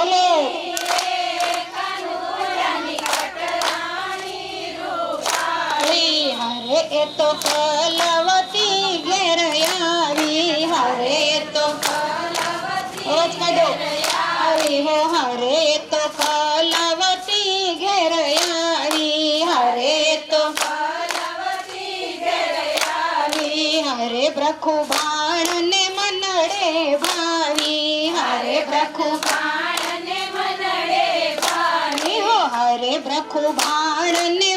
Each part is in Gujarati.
બોલો. હરે એ તો કલવતી ઘેર આવી. હરે તો રોજ કાઢો. कुभारने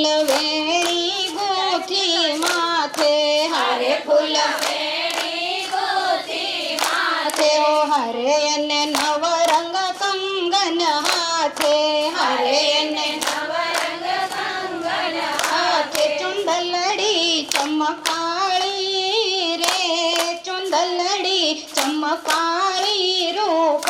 ફૂલ વેણી ગોઠી માથે હારે ફૂલ વેણી ગોઠી માથે ઓ હરે એને નવરંગ કંગન હાથે હરે એને નવરંગ કંગન હાથે ચુંદલડી ચમકાળી રે ચુંદલડી ચમકાળી રૂપ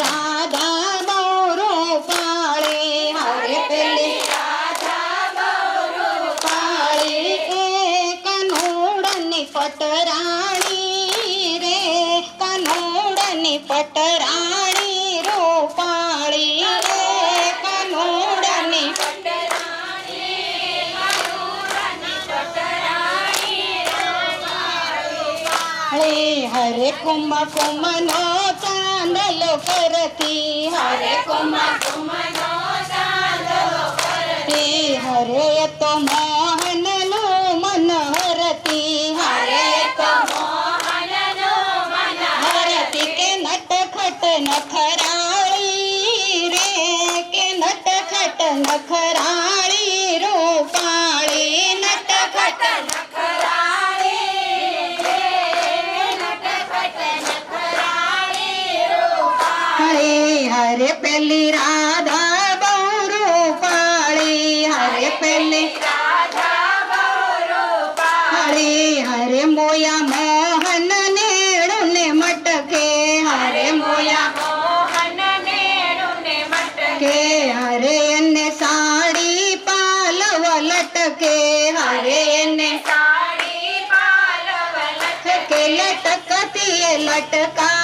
राम हरे हरे कुम कुम नो चांदल करती हरे कुम कुम नो चांदल करती हरे तुम्हें મોયા મોહન ને મટકે હરે મોયા મોહન ને મટકે હરે એને સાડી પાલવ લટકે હરે એને સાડી પાલવ લટકે લટકતી લટકા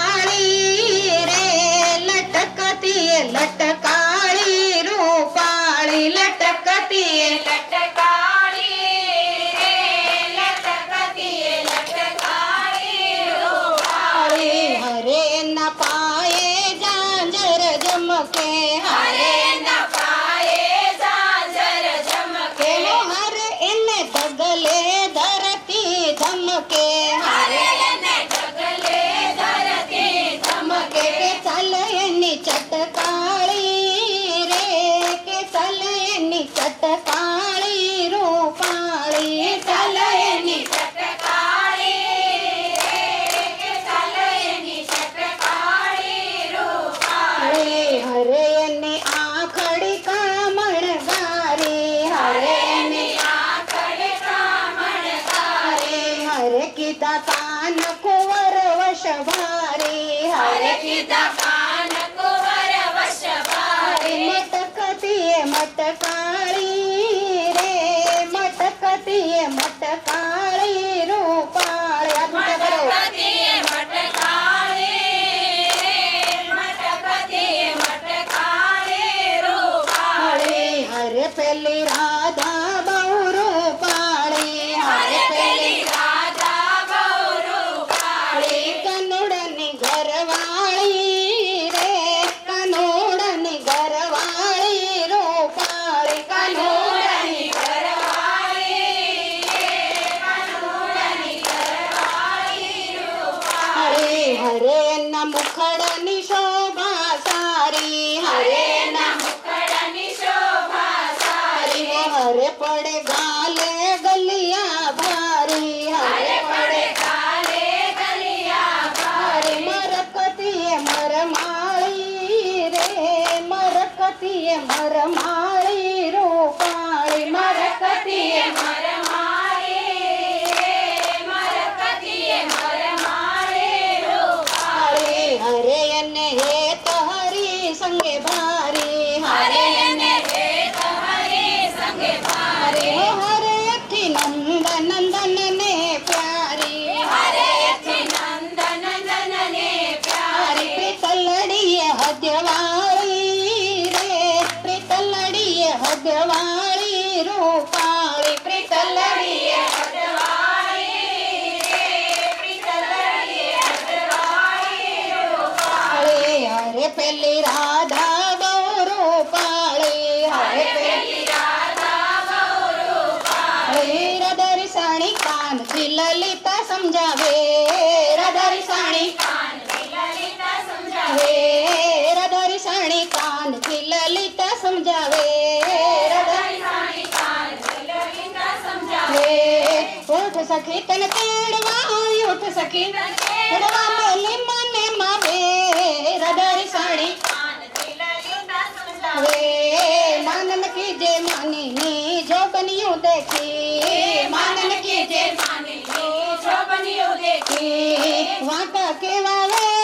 படை ललिता समझावे। उठ सखी तन तेड़वा उठ सखी तेड़वा, मेले माने मावे। रदर साड़ी वे मानन की जे मानी नी, जो बनियो देखी। मानन की जे मानी नी, जो बनियो देखी। वाटा के वावे।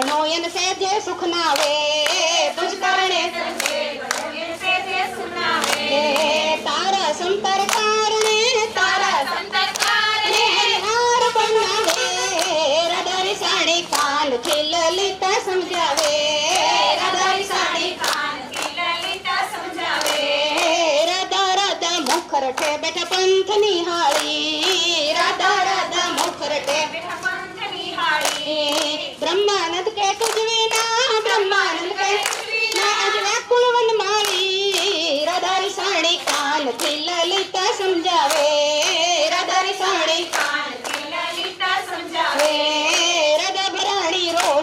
એન સેજે સુખ નાવે, તુજ કારણે એ તારા સંતર કારણે, તારા ને હાર બનાવે રદારી સાડી કાનથી લલિતા સમજાવે. રદારી સાડી રાધા રાધા મુખરટે બેઠા પંથ નિહાળી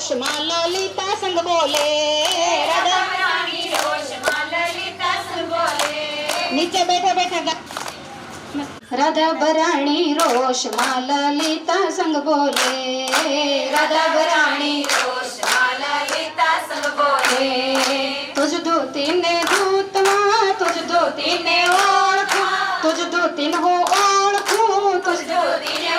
रोष मा ललिता संग बोले. नीचे बैठे बैठे राधा बराणी रोष मा ललिता संग बोले राधा बराणी रोष मा ललिता संग बोले. तुझ धोतीने धूतवा तुझ धोतीने ओळखू तुझ धोतीन हो ओळखू तुझ धोतीने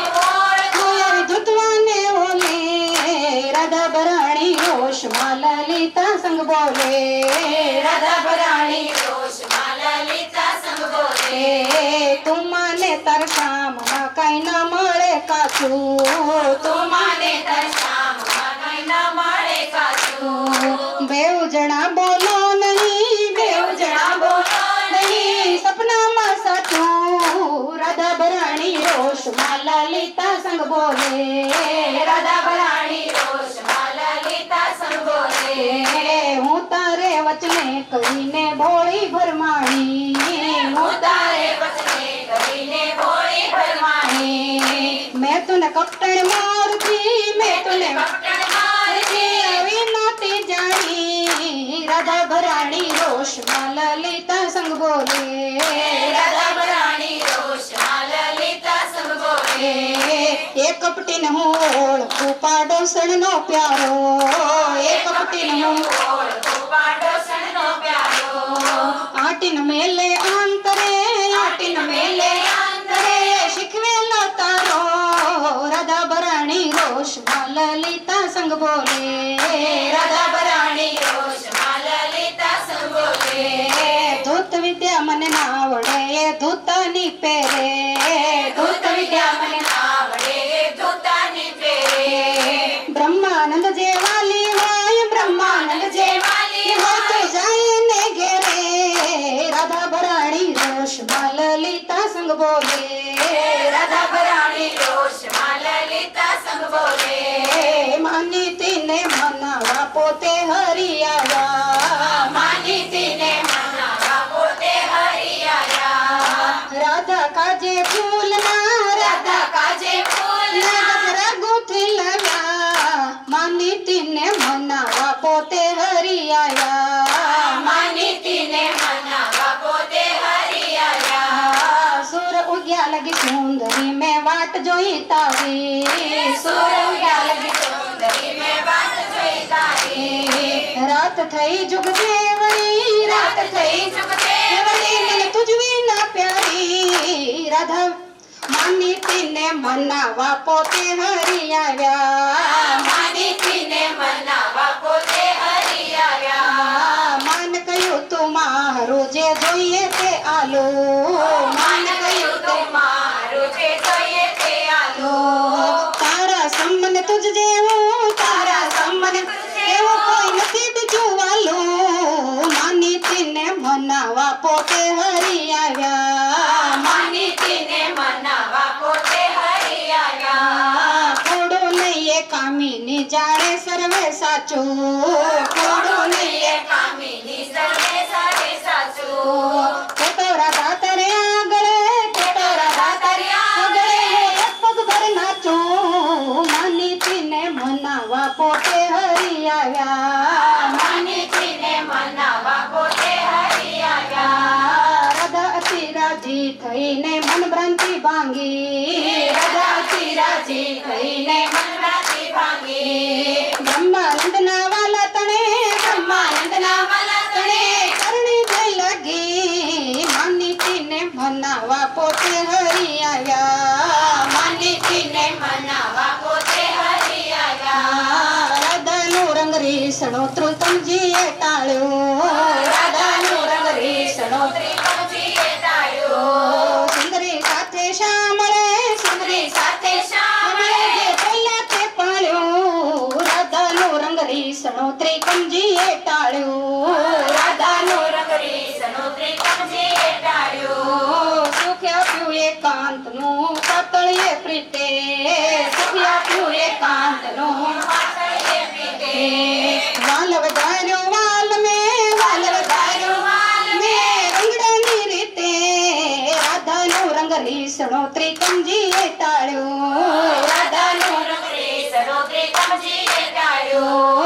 ललिता संग बोले. राधा बराणी दोष ललिता संग बोले. तुम्हाने तर काम काही ना मळे तू? तुम्हाने तर काम काही ना मळे तू? बेवजणा बोलो नाही बेवजणा बोलो नाही सपना मासा तू. राधा बराणी रोष ललिता संग बोले. राधा बराणी હું તારે વચને કરીને ભોળી ભરમાણી હું તારે ભરમાણી મેં તુને કપટણ મારતી મેં તુને મારતી આવી નહોતી જાણી રાધા ભરાણી રોષમાં લલિતા સંગ બોલે રાધા ભરાણી एक कपटी न होळ खूपा डोसण नो प्यारो एक कपटी न होळ खूपा डोसण नो प्यारो आटिन मेले आंतरे आटिन मेले आंतरे शिकवेल तारो राधा बराणी रोश ललिता संग बोले राधा बराणी रोश ललिता संग बोले धूत विद्या मन नावडे धूतनी पेरे धूत विद्या मन બોલે રાધા ભરાણી રોષમાં લલિતા સંગ બોલે માની તીને મનાવા પોતે હરિયાવા રાધા કાજે ફૂલ મેં વાટ જોઈ તારી સુર ઉગ્યા લગી સુંદરી મેં વાત જોઈ તારી રાત થઈ જુગ દેવરી રાત થઈ ચુક દેવરી દેવરી મને તુજ વિના પ્યારી રાધા માની તીને મનાવા પોતે હરી આવ્યા માનીતીને મનાવા પોતે હરી આવ્યા માન કહ્યું તું મારું જે જોઈએ તે આલો માન કામીની જાણે સર્વે સાચું થોડો નહીં એ કામિની સર્વે સારે સાચું કેતો રાધા તારે આગળ કેતો રાધા તારે આગળ હું એક પગ ભર નાચું માની તીને મનાવા પોતે હરી આવ્યા રાજી થઈને મનરાજી ભાંગી લાગી માની તીને મનાવા પોતે હરી આવ્યા માનીતીને મનાવા પોતે હરી આવ્યા પાતળીએ પ્રીતે સુખ આપ્યું મેં રંગડાની રીતે રાધાનો રંગ રીસણો ત્રિકમજીએ ટાળ્યો. રાધાનો ટાળ્યો.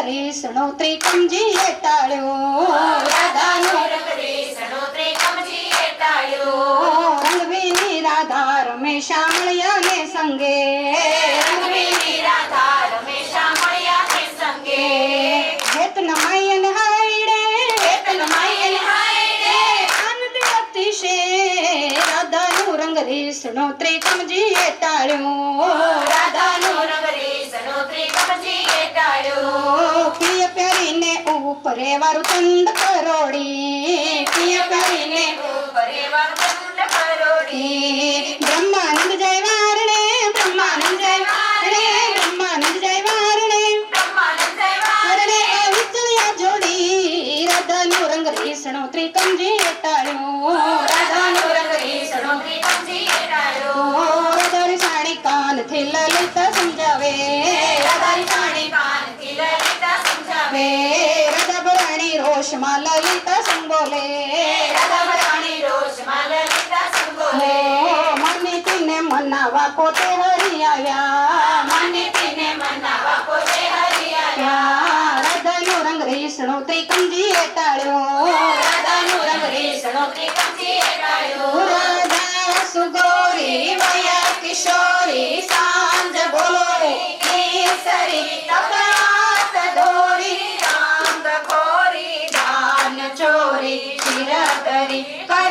રાધાનો રંગ રીસણો ત્રિકમજીએ ટાળ્યો રાધાનો રંગ રેશનો ત્રિકમજીએ ટાળ્યો રંગવીની રાધા રમેશા મળ્યા ને સંગે રંગવીની રાધા રમેશા મળ્યા સંગે હેત નમાયન આનંદ અતિશે રાધાનો રંગ રીસણો ત્રિકમજીએ ટાળ્યો રાધાનો રંગ રેશનો ત્રિકમજીએ ટાળ્યો પિય પહેરીને ઉપરે વારું ચંદ કરોડી પિય પહેરીને ઉપરે વરદંડ કરોડી રીસણો ત્રિકમજીએ ટાળ્યો. રાધાનો રંગ રેશનો ત્રિકમજીએ ટાળ્યો. રાધા સુગોરી વયા કિશોરી સાંજ બોલો કેસરી તપાત દોરી રાંગ ખોરી દાન ચોરી ચિરતરી કરી